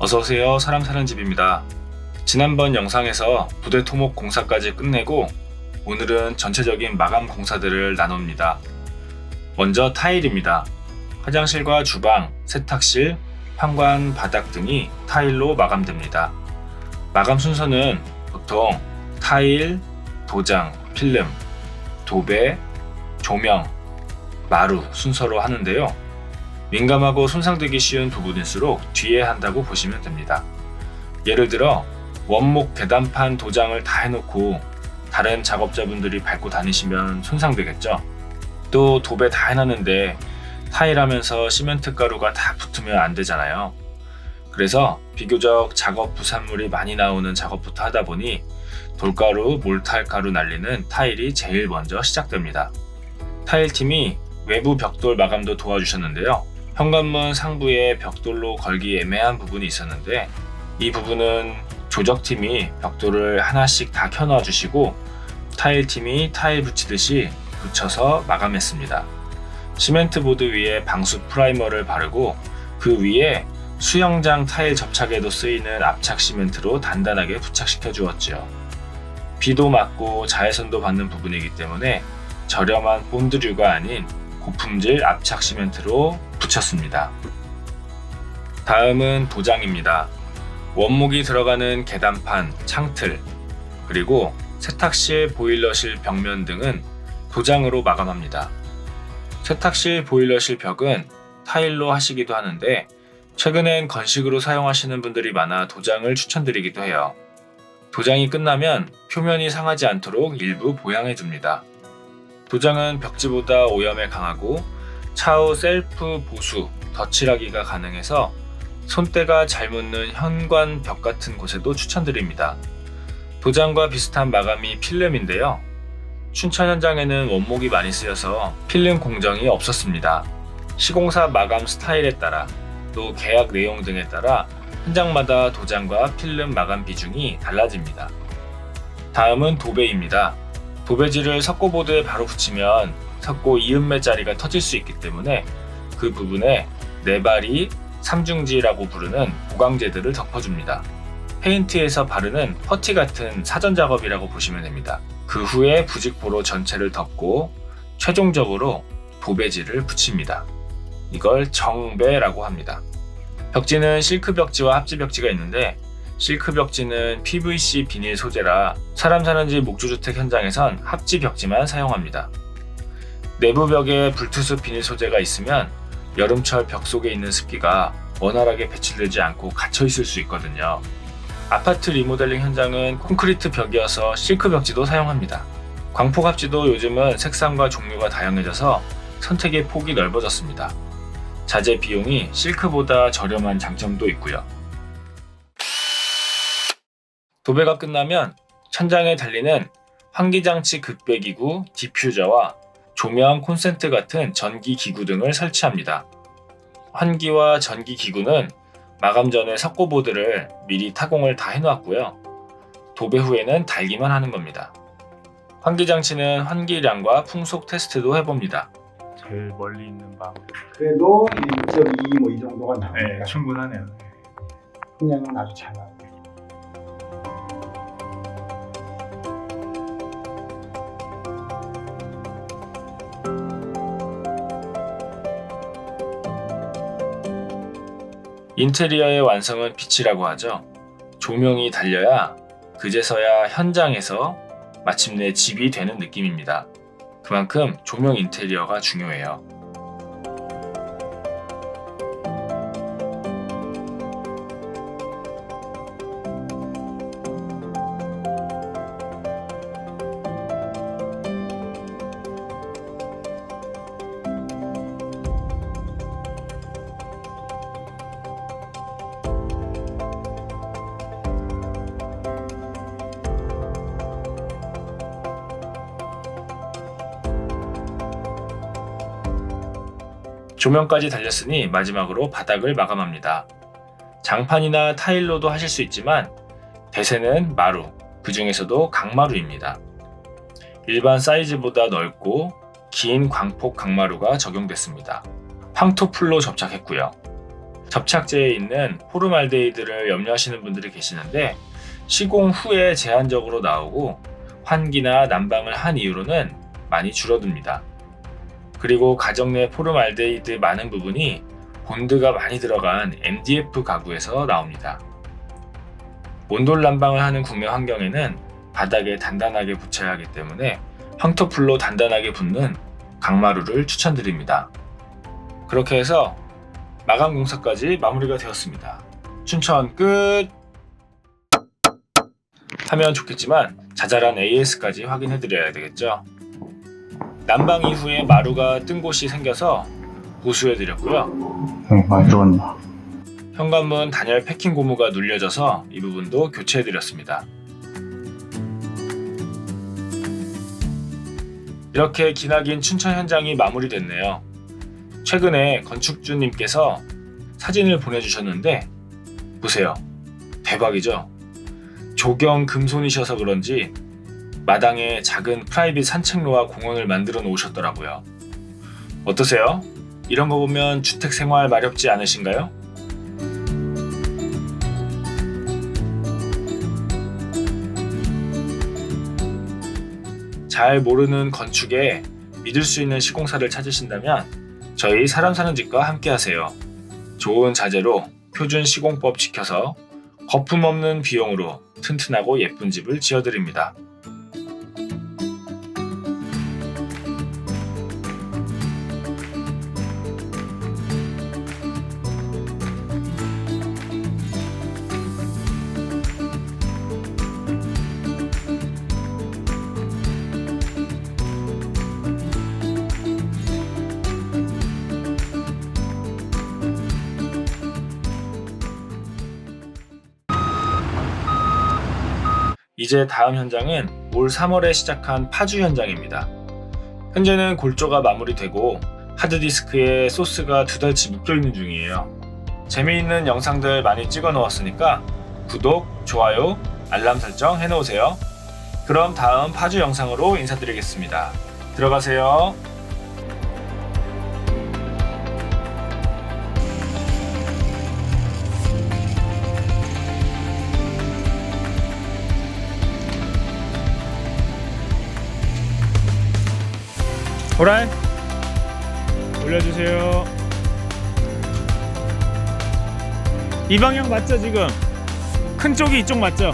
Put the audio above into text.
어서오세요. 사람 사는 집입니다. 지난번 영상에서 부대 토목 공사까지 끝내고 오늘은 전체적인 마감 공사들을 나눕니다. 먼저 타일입니다. 화장실과 주방, 세탁실, 현관, 바닥 등이 타일로 마감됩니다. 마감 순서는 보통 타일, 도장, 필름, 도배, 조명, 마루 순서로 하는데요. 민감하고 손상되기 쉬운 부분일수록 뒤에 한다고 보시면 됩니다. 예를 들어 원목 계단판 도장을 다 해놓고 다른 작업자분들이 밟고 다니시면 손상되겠죠. 또 도배 다 해놨는데 타일하면서 시멘트 가루가 다 붙으면 안 되잖아요. 그래서 비교적 작업 부산물이 많이 나오는 작업부터 하다 보니 돌가루, 몰탈가루 날리는 타일이 제일 먼저 시작됩니다. 타일팀이 외부 벽돌 마감도 도와주셨는데요. 현관문 상부에 벽돌로 걸기 애매한 부분이 있었는데 이 부분은 조적팀이 벽돌을 하나씩 다 켜놔 주시고 타일팀이 타일 붙이듯이 붙여서 마감했습니다. 시멘트 보드 위에 방수 프라이머를 바르고 그 위에 수영장 타일 접착에도 쓰이는 압착 시멘트로 단단하게 부착시켜 주었지요. 비도 맞고 자외선도 받는 부분이기 때문에 저렴한 본드류가 아닌 고품질 압착 시멘트로 붙였습니다. 다음은 도장입니다. 원목이 들어가는 계단판, 창틀, 그리고 세탁실, 보일러실 벽면 등은 도장으로 마감합니다. 세탁실, 보일러실 벽은 타일로 하시기도 하는데 최근엔 건식으로 사용하시는 분들이 많아 도장을 추천드리기도 해요. 도장이 끝나면 표면이 상하지 않도록 일부 보양해 줍니다. 도장은 벽지보다 오염에 강하고 차후 셀프 보수, 덧칠하기가 가능해서 손때가 잘 묻는 현관 벽 같은 곳에도 추천드립니다. 도장과 비슷한 마감이 필름인데요. 춘천 현장에는 원목이 많이 쓰여서 필름 공정이 없었습니다. 시공사 마감 스타일에 따라 또 계약 내용 등에 따라 현장마다 도장과 필름 마감 비중이 달라집니다. 다음은 도배입니다. 도배지를 석고보드에 바로 붙이면 석고 이음매 자리가 터질 수 있기 때문에 그 부분에 네 발이 삼중지라고 부르는 보강제들을 덮어줍니다. 페인트에서 바르는 퍼티 같은 사전 작업이라고 보시면 됩니다. 그 후에 부직포로 전체를 덮고 최종적으로 도배지를 붙입니다. 이걸 정배라고 합니다. 벽지는 실크 벽지와 합지 벽지가 있는데 실크 벽지는 PVC 비닐 소재라 사람 사는 집 목조주택 현장에선 합지 벽지만 사용합니다. 내부 벽에 불투스 비닐 소재가 있으면 여름철 벽 속에 있는 습기가 원활하게 배출되지 않고 갇혀 있을 수 있거든요. 아파트 리모델링 현장은 콘크리트 벽이어서 실크 벽지도 사용합니다. 광폭 합지도 요즘은 색상과 종류가 다양해져서 선택의 폭이 넓어졌습니다. 자재 비용이 실크보다 저렴한 장점도 있고요. 도배가 끝나면 천장에 달리는 환기장치 극배기구, 디퓨저와 조명 콘센트 같은 전기 기구 등을 설치합니다. 환기와 전기 기구는 마감 전에 석고보드를 미리 타공을 다 해놓았고요. 도배 후에는 달기만 하는 겁니다. 환기 장치는 환기량과 풍속 테스트도 해봅니다. 제일 멀리 있는 방. 그래도 1.2 뭐 이 정도가 나오니까 네, 충분하네요. 그냥은 아주 잘 나와요. 인테리어의 완성은 빛이라고 하죠. 조명이 달려야 그제서야 현장에서 마침내 집이 되는 느낌입니다. 그만큼 조명 인테리어가 중요해요. 조명까지 달렸으니 마지막으로 바닥을 마감합니다. 장판이나 타일로도 하실 수 있지만 대세는 마루, 그 중에서도 강마루입니다. 일반 사이즈보다 넓고 긴 광폭 강마루가 적용됐습니다. 황토풀로 접착했고요. 접착제에 있는 포름알데히드를 염려하시는 분들이 계시는데 시공 후에 제한적으로 나오고 환기나 난방을 한 이후로는 많이 줄어듭니다. 그리고 가정 내 포름알데히드 많은 부분이 본드가 많이 들어간 MDF 가구에서 나옵니다. 온돌 난방을 하는 국내 환경에는 바닥에 단단하게 붙여야 하기 때문에 황토풀로 단단하게 붙는 강마루를 추천드립니다. 그렇게 해서 마감 공사까지 마무리가 되었습니다. 춘천 끝! 하면 좋겠지만 자잘한 AS까지 확인해 드려야 되겠죠. 난방 이후에 마루가 뜬 곳이 생겨서 보수해 드렸고요. 응, 많이 들어왔나. 현관문 단열 패킹 고무가 눌려져서 이 부분도 교체해 드렸습니다. 이렇게 기나긴 춘천 현장이 마무리됐네요. 최근에 건축주님께서 사진을 보내주셨는데 보세요. 대박이죠? 조경 금손이셔서 그런지 마당에 작은 프라이빗 산책로와 공원을 만들어 놓으셨더라고요. 어떠세요? 이런 거 보면 주택 생활 마렵지 않으신가요? 잘 모르는 건축에 믿을 수 있는 시공사를 찾으신다면 저희 사람 사는 집과 함께 하세요. 좋은 자재로 표준 시공법 지켜서 거품 없는 비용으로 튼튼하고 예쁜 집을 지어드립니다. 이제 다음 현장은 올 3월에 시작한 파주 현장입니다. 현재는 골조가 마무리되고 하드디스크에 소스가 두 달치 묶여있는 중이에요. 재미있는 영상들 많이 찍어 놓았으니까 구독, 좋아요, 알람 설정 해놓으세요. 그럼 다음 파주 영상으로 인사드리겠습니다. 들어가세요. 호랄 올려주세요. 이 방향 맞죠 지금? 큰 쪽이 이쪽 맞죠?